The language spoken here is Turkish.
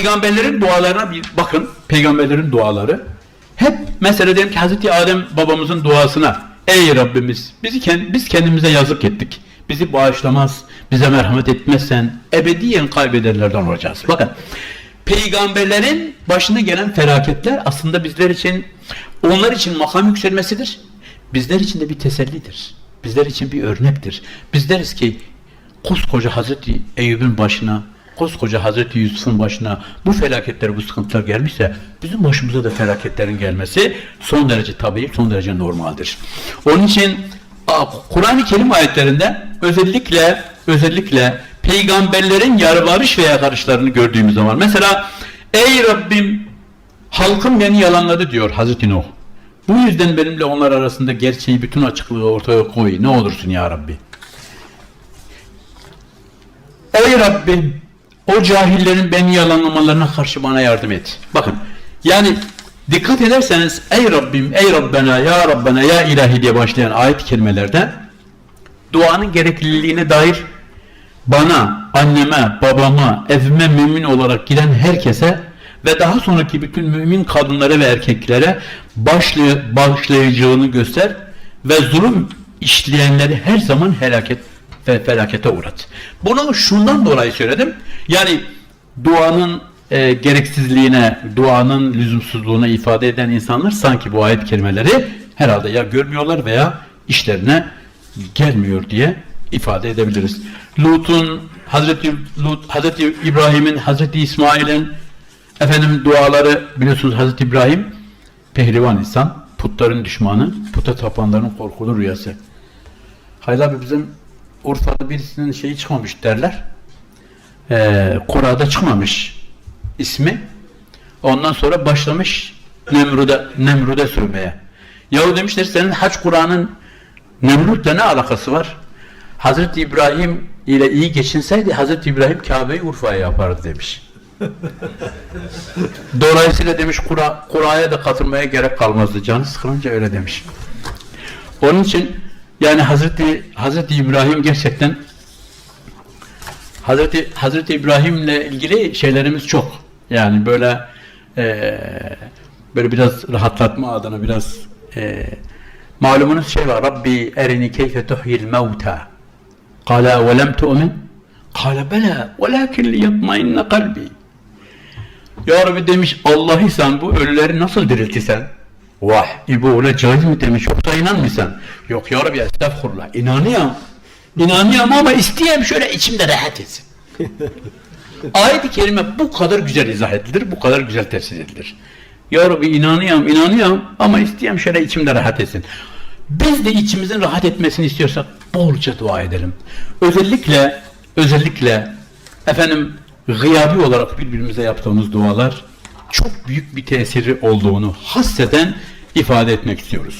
Peygamberlerin dualarına bir bakın. Peygamberlerin duaları. Hep mesela diyelim ki Hazreti Adem babamızın duasına Ey Rabbimiz bizi kend- biz kendimize yazık ettik. Bizi bağışlamaz, bize merhamet etmezsen ebediyen kaybederlerden olacağız. Bakın peygamberlerin başına gelen felaketler aslında bizler için onlar için makam yükselmesidir. Bizler için de bir tesellidir. Bizler için bir örnektir. Biz deriz ki koskoca Hazreti Eyüp'ün başına, koskoca Hazreti Yusuf'un başına bu felaketler, bu sıkıntılar gelmişse bizim başımıza da felaketlerin gelmesi son derece tabii, son derece normaldir. Onun için Kur'an-ı Kerim ayetlerinde özellikle özellikle peygamberlerin yarbarış ve yakarışlarını gördüğümüz zaman mesela ey Rabbim halkım beni yalanladı diyor Hazreti Nuh. Bu yüzden benimle onlar arasında gerçeği bütün açıklığı ortaya koy. Ne olursun ya Rabbi. Ey Rabbim o cahillerin beni yalanlamalarına karşı bana yardım et. Bakın yani dikkat ederseniz ey Rabbim, ey Rabbena, ya Rabbena, ya ilahi diye başlayan ayet kelimelerde duanın gerekliliğine dair bana, anneme, babama, evime mümin olarak giden herkese ve daha sonraki bütün mümin kadınlara ve erkeklere başlay başlayacağını göster ve zulüm işleyenleri her zaman helaket ve felakete uğrat. Bunu şundan dolayı söyledim. Yani duanın e, gereksizliğine, duanın lüzumsuzluğuna ifade eden insanlar sanki bu ayet kelimeleri herhalde ya görmüyorlar veya işlerine gelmiyor diye ifade edebiliriz. Lut'un, Hazreti Lut, Hazreti İbrahim'in, Hazreti İsmail'in efendim duaları biliyorsunuz Hazreti İbrahim pehlivan insan, putların düşmanı, puta tapanların korkulu rüyası. Hayır abi bizim Urfa'da birisinin şeyi çıkmamış derler. Ee, Kur'a'da çıkmamış ismi. Ondan sonra başlamış Nemrud'a Nemrud'a sövmeye. Yahu demişler senin Hac Kur'an'ın Nemrut'la ne alakası var? Hazreti İbrahim ile iyi geçinseydi Hazreti İbrahim Kabe'yi Urfa'ya yapardı demiş. Dolayısıyla demiş Kur'a, Kur'a'ya da katılmaya gerek kalmazdı. Canı sıkılınca öyle demiş. Onun için yani Hazreti Hazreti İbrahim gerçekten Hazreti Hazreti İbrahim'le ilgili şeylerimiz çok. Yani böyle eee, böyle biraz rahatlatma adına biraz eee malumunuz şey var. Rabbi erini keyfe tuhyil mevta. Kala ve lem tu'min. Kala bela velakin liyatmainne kalbi. Ya Rabbi demiş Allah'ı bu ölüleri nasıl diriltirsen? Vah İbo öyle mi demiş yoksa inanmıyorsan? Yok ya Rabbi estağfurullah inanıyorum. İnanıyorum ama isteyeyim şöyle içimde rahat etsin. Ayet-i kerime bu kadar güzel izah edilir, bu kadar güzel tefsir edilir. Ya Rabbi inanıyorum, inanıyorum ama isteyeyim şöyle içimde rahat etsin. Biz de içimizin rahat etmesini istiyorsak bolca dua edelim. Özellikle, özellikle efendim gıyabi olarak birbirimize yaptığımız dualar çok büyük bir tesiri olduğunu hasseden ifade etmek istiyoruz.